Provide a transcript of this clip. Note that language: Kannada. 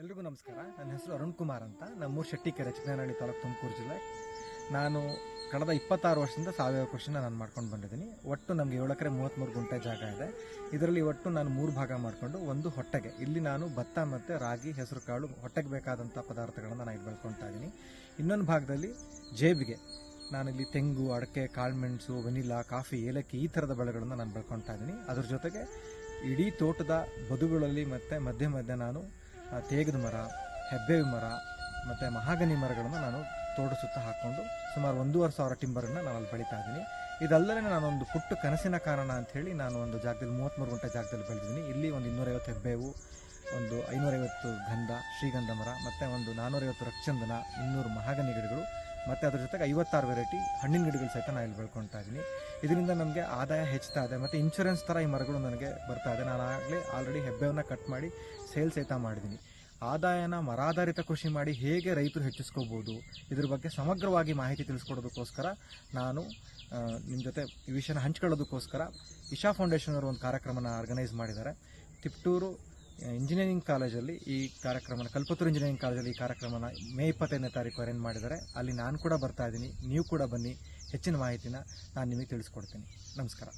ಎಲ್ರಿಗೂ ನಮಸ್ಕಾರ. ನನ್ನ ಹೆಸರು ಅರುಣ್ ಕುಮಾರ್ ಅಂತ. ನಮ್ಮೂರು ಶೆಟ್ಟಿಕೆರೆ ಚಿಕ್ಕನಹಳ್ಳಿ ತಾಲೂಕು ತುಮಕೂರು ಜಿಲ್ಲೆ. ನಾನು ಕಳೆದ ಇಪ್ಪತ್ತಾರು ವರ್ಷದಿಂದ ಸಾವಯವ ಕೃಷಿನ ನಾನು ಮಾಡ್ಕೊಂಡು ಬಂದಿದ್ದೀನಿ. ಒಟ್ಟು ನಮಗೆ ಏಳು ಎಕರೆ ಮೂವತ್ತ್ಮೂರು ಗುಂಟೆ ಜಾಗ ಇದೆ. ಇದರಲ್ಲಿ ಒಟ್ಟು ನಾನು ಮೂರು ಭಾಗ ಮಾಡಿಕೊಂಡು ಒಂದು ಹೊಟ್ಟೆಗೆ. ಇಲ್ಲಿ ನಾನು ಭತ್ತ ಮತ್ತು ರಾಗಿ, ಹೆಸರು ಕಾಳು, ಹೊಟ್ಟೆಗೆ ಬೇಕಾದಂಥ ಪದಾರ್ಥಗಳನ್ನು ನಾನು ಇಲ್ಲಿ ಬೆಳ್ಕೊಳ್ತಾ ಇದ್ದೀನಿ ಇನ್ನೊಂದು ಭಾಗದಲ್ಲಿ ಜೇಬಿಗೆ. ನಾನಿಲ್ಲಿ ತೆಂಗು, ಅಡಕೆ, ಕಾಳುಮೆಣಸು ವೆನಿಲಾ ಕಾಫಿ, ಏಲಕ್ಕಿ ಈ ಥರದ ಬೆಳೆಗಳನ್ನು ನಾನು ಬೆಳ್ಕೊಳ್ತಾ ಇದ್ದೀನಿ ಅದ್ರ ಜೊತೆಗೆ ಇಡೀ ತೋಟದ ಬದುಗಳಲ್ಲಿ ಮತ್ತು ಮಧ್ಯೆ ಮಧ್ಯೆ ನಾನು ತೇಗದ ಮರ ಹೆಬ್ಬೇವು ಮರ, ಮತ್ತು ಮಹಾಗನಿ ಮರಗಳನ್ನು ನಾನು ತೋಟ ಸುತ್ತ ಹಾಕ್ಕೊಂಡು ಸುಮಾರು ಒಂದೂವರೆ ಸಾವಿರ ಟಿಂಬರನ್ನು ನಾನು ಅಲ್ಲಿ ಬೆಳೀತಾ ಇದ್ದೀನಿ. ಇದಲ್ಲದೆ ನಾನೊಂದು ಪುಟ್ಟ ಕನಸಿನ ಕಾರಣ ಅಂಥೇಳಿ ನಾನು ಒಂದು ಜಾಗದಲ್ಲಿ ಮೂವತ್ತ್ಮೂರು ಗಂಟೆ ಜಾಗದಲ್ಲಿ ಬೆಳೆದಿದ್ದೀನಿ. ಇಲ್ಲಿ ಒಂದು ಇನ್ನೂರೈವತ್ತು ಹೆಬ್ಬೇವು ಒಂದು ಐನೂರೈವತ್ತು ಗಂಧ, ಶ್ರೀಗಂಧ ಮರ, ಮತ್ತು ಒಂದು ನಾನ್ನೂರೈವತ್ತು ರಕ್ಷಂದನ, ಇನ್ನೂರು ಮಹಾಗನಿ ಗಿಡಗಳು ಮತ್ತು ಅದ್ರ ಜೊತೆಗೆ ಐವತ್ತಾರು ವೆರೈಟಿ ಹಣ್ಣಿನ ಗಿಡಗಳು ಸಹಿತ ನಾನು ಇಲ್ಲಿ ಬೆಳ್ಕೊಳ್ತಾ ಇದ್ದೀನಿ. ಇದರಿಂದ ನಮಗೆ ಆದಾಯ ಹೆಚ್ಚುತ್ತಾ ಇದೆ. ಮತ್ತು ಇನ್ಶೂರೆನ್ಸ್ ಥರ ಈ ಮರಗಳು ನನಗೆ ಬರ್ತಾ ಇದೆ. ನಾನು ಆಗಲೇ ಆಲ್ರೆಡಿ ಹೆಬ್ಬೆವನ್ನು ಕಟ್ ಮಾಡಿ ಸೇಲ್ ಸಹಿತ ಮಾಡಿದ್ದೀನಿ. ಆದಾಯನ ಮರಾಧಾರಿತ ಕೃಷಿ ಮಾಡಿ ಹೇಗೆ ರೈತರು ಹೆಚ್ಚಿಸ್ಕೋಬೋದು, ಇದ್ರ ಬಗ್ಗೆ ಸಮಗ್ರವಾಗಿ ಮಾಹಿತಿ ತಿಳಿಸ್ಕೊಡೋದಕ್ಕೋಸ್ಕರ ನಾನು ನಿಮ್ಮ ಜೊತೆ ಈ ವಿಷಯನ ಹಂಚ್ಕೊಳ್ಳೋದಕ್ಕೋಸ್ಕರ ಇಶಾ ಫೌಂಡೇಶನ್ ಅವರು ಒಂದು ಕಾರ್ಯಕ್ರಮನ ಆರ್ಗನೈಸ್ ಮಾಡಿದ್ದಾರೆ. ತಿಪ್ಟೂರು ಇಂಜಿನಿಯರಿಂಗ್ ಕಾಲೇಜಲ್ಲಿ ಈ ಕಾರ್ಯಕ್ರಮ ಕಲ್ಪತ್ತೂರು ಇಂಜಿನಿಯರಿಂಗ್ ಕಾಲೇಜಲ್ಲಿ ಈ ಕಾರ್ಯಕ್ರಮನ ಮೇ ಇಪ್ಪತ್ತೈದನೇ ತಾರೀಕು ಅರೇಂಜ್ ಮಾಡಿದ್ದಾರೆ. ಅಲ್ಲಿ ನಾನು ಕೂಡ ಬರ್ತಾ ಇದ್ದೀನಿ, ನೀವು ಕೂಡ ಬನ್ನಿ, ಹೆಚ್ಚಿನ ಮಾಹಿತಿನ ನಾನು ನಿಮಗೆ ತಿಳಿಸ್ಕೊಡ್ತೀನಿ. ನಮಸ್ಕಾರ.